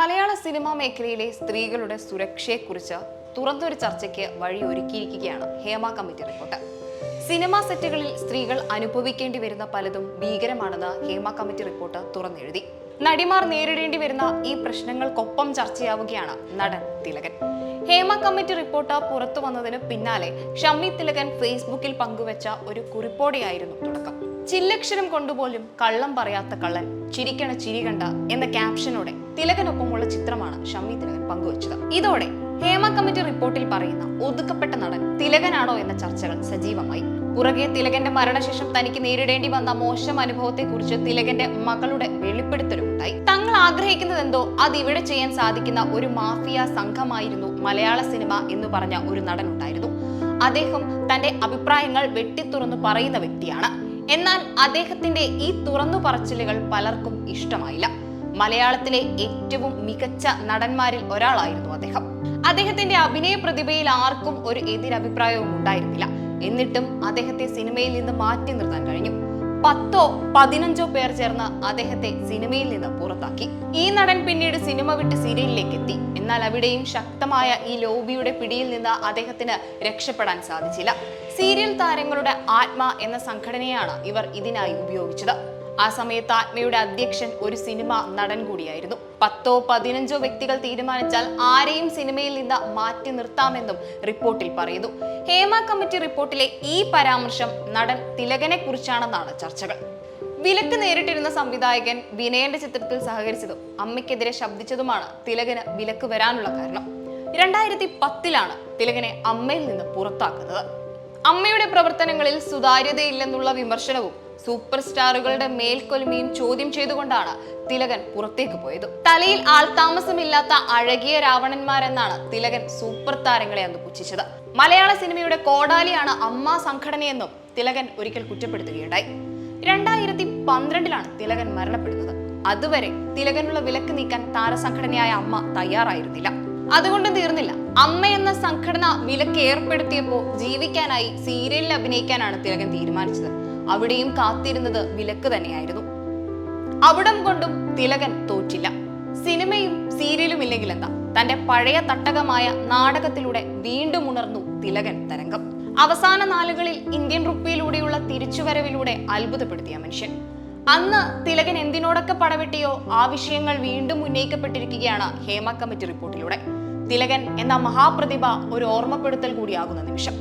മലയാള cinema മേഖലയിലെ സ്ത്രീകളുടെ സുരക്ഷയെക്കുറിച്ച് തുറന്നൊരു ചർച്ചയ്ക്ക് വഴിയൊരുക്കിയിരിക്കുകയാണ് ഹേമ കമ്മിറ്റി റിപ്പോർട്ട്. സിനിമാ സെറ്റുകളിൽ സ്ത്രീകൾ അനുഭവിക്കേണ്ടി വരുന്ന പലതും ഭീകരമാണെന്ന് ഹേമ കമ്മിറ്റി റിപ്പോർട്ട് തുറന്നെഴുതി. നടിമാർ നേരിടേണ്ടി വരുന്ന ഈ പ്രശ്നങ്ങൾക്കൊപ്പം ചർച്ചയാവുകയാണ് നടൻ തിലകൻ. ഹേമ കമ്മിറ്റി റിപ്പോർട്ട് പുറത്തു വന്നതിന് പിന്നാലെ ഷമ്മി തിലകൻ ഫേസ്ബുക്കിൽ പങ്കുവച്ച ഒരു കുറിപ്പോടെയായിരുന്നു തുടക്കം. ചില്ലക്ഷരം കൊണ്ടുപോലും കള്ളം പറയാത്ത കള്ളൻ ചിരിക്കണ ചിരി കണ്ട എന്ന ക്യാപ്ഷനോടെ തിലകനൊപ്പമുള്ള ചിത്രമാണ് ഷമ്മി തിലകൻ പങ്കുവച്ചത്. ഇതോടെ ഹേമ കമ്മിറ്റി റിപ്പോർട്ടിൽ പറയുന്ന ഒതുക്കപ്പെട്ട നടൻ തിലകനാണോ എന്ന ചർച്ചകൾ സജീവമായി. പുറകെ തിലകന്റെ മരണശേഷം തനിക്ക് നേരിടേണ്ടി വന്ന മോശം അനുഭവത്തെക്കുറിച്ച് തിലകന്റെ മകളുടെ വെളിപ്പെടുത്തലുമുണ്ടായി. തങ്ങൾ ആഗ്രഹിക്കുന്നത് എന്തോ അത് ഇവിടെ ചെയ്യാൻ സാധിക്കുന്ന ഒരു മാഫിയ സംഘമായിരുന്നു മലയാള സിനിമ എന്ന് പറഞ്ഞ ഒരു നടനുണ്ടായിരുന്നു. അദ്ദേഹം തന്റെ അഭിപ്രായങ്ങൾ വെട്ടിത്തുറന്നു പറയുന്ന വ്യക്തിയാണ്. എന്നാൽ അദ്ദേഹത്തിന്റെ ഈ തുറന്നു പറച്ചിലുകൾ പലർക്കും ഇഷ്ടമായില്ല. മലയാളത്തിലെ ഏറ്റവും മികച്ച നടന്മാരിൽ ഒരാളായിരുന്നു അദ്ദേഹം. അദ്ദേഹത്തിന്റെ അഭിനയ പ്രതിഭയിൽ ആർക്കും ഒരു എതിരഭിപ്രായവും ഉണ്ടായിരുന്നില്ല. എന്നിട്ടും അദ്ദേഹത്തെ സിനിമയിൽ നിന്ന് മാറ്റി നിർത്താൻ കഴിഞ്ഞു. പത്തോ പതിനഞ്ചോ പേർ ചേർന്ന് അദ്ദേഹത്തെ സിനിമയിൽ നിന്ന് പുറത്താക്കി. ഈ നടൻ പിന്നീട് സിനിമ വിട്ട് സീരിയലിലേക്ക് എത്തി. എന്നാൽ അവിടെയും ശക്തമായ ഈ ലോബിയുടെ പിടിയിൽ നിന്ന് അദ്ദേഹത്തിന് രക്ഷപ്പെടാൻ സാധിച്ചില്ല. സീരിയൽ താരങ്ങളുടെ ആത്മ എന്ന സംഘടനയാണ് ഇവർ ഇതിനായി ഉപയോഗിച്ചത്. ആ സമയത്ത് ആത്മയുടെ അധ്യക്ഷൻ ഒരു സിനിമ നടൻ കൂടിയായിരുന്നു. പത്തോ പതിനഞ്ചോ വ്യക്തികൾ തീരുമാനിച്ചാൽ ആരെയും സിനിമയിൽ നിന്ന് മാറ്റി നിർത്താമെന്നും റിപ്പോർട്ടിൽ പറയുന്നു. ഹേമ കമ്മിറ്റി റിപ്പോർട്ടിലെ ഈ പരാമർശം നടൻ തിലകനെ കുറിച്ചാണെന്നാണ് ചർച്ചകൾ. വിലക്ക് നേരിട്ടിരുന്ന സംവിധായകൻ വിനയന്റെ ചിത്രത്തിൽ സഹകരിച്ചതും അമ്മയ്ക്കെതിരെ ശബ്ദിച്ചതുമാണ് തിലകന് വിലക്ക് വരാനുള്ള കാരണം. രണ്ടായിരത്തി പത്തിലാണ് തിലകനെ അമ്മയിൽ നിന്ന് പുറത്താക്കുന്നത്. അമ്മയുടെ പ്രവർത്തനങ്ങളിൽ സുതാര്യതയില്ലെന്നുള്ള വിമർശനവും സൂപ്പർ സ്റ്റാറുകളുടെ മേൽക്കൊലിമയും ചോദ്യം ചെയ്തുകൊണ്ടാണ് തിലകൻ പുറത്തേക്ക് പോയത്. തലയിൽ ആൾതാമസമില്ലാത്ത അഴകിയ രാവണന്മാരെന്നാണ് തിലകൻ സൂപ്പർ താരങ്ങളെ അന്ന് പുച്ഛിച്ചത്. മലയാള സിനിമയുടെ കോടാലിയാണ് അമ്മ സംഘടനയെന്നും തിലകൻ ഒരിക്കൽ കുറ്റപ്പെടുത്തുകയുണ്ടായി. രണ്ടായിരത്തി പന്ത്രണ്ടിലാണ് തിലകൻ മരണപ്പെടുന്നത്. അതുവരെ തിലകനുള്ള വിലക്ക് നീക്കാൻ താരസംഘടനയായ അമ്മ തയ്യാറായിരുന്നില്ല. അതുകൊണ്ട് തീർന്നില്ല. അമ്മ എന്ന സംഘടന വിലക്ക് ഏർപ്പെടുത്തിയപ്പോൾ ജീവിക്കാനായി സീരിയലിൽ അഭിനയിക്കാനാണ് തിലകൻ തീരുമാനിച്ചത്. അവിടെയും കാത്തിരുന്നത് വിലക്ക് തന്നെയായിരുന്നു. അവിടം കൊണ്ടും തിലകൻ തോറ്റില്ല. സിനിമയും സീരിയലും ഇല്ലെങ്കിൽ എന്താ? തന്റെ പഴയ തട്ടകമായ നാടകത്തിലൂടെ വീണ്ടും ഉണർന്നു തിലകൻ തരംഗം. അവസാന നാളുകളിൽ ഇന്ത്യൻ റുപ്പിയിലൂടെയുള്ള തിരിച്ചുവരവിലൂടെ അത്ഭുതപ്പെടുത്തിയ മനുഷ്യൻ. അന്ന് തിലകൻ എന്തിനോടൊക്കെ പടവെട്ടിയോ ആ വിഷയങ്ങൾ വീണ്ടും ഉന്നയിക്കപ്പെട്ടിരിക്കുകയാണ് ഹേമ കമ്മിറ്റി റിപ്പോർട്ടിലൂടെ. തിലകൻ എന്ന മഹാപ്രതിഭ ഒരു ഓർമ്മപ്പെടുത്തൽ കൂടിയാകുന്ന നിമിഷം.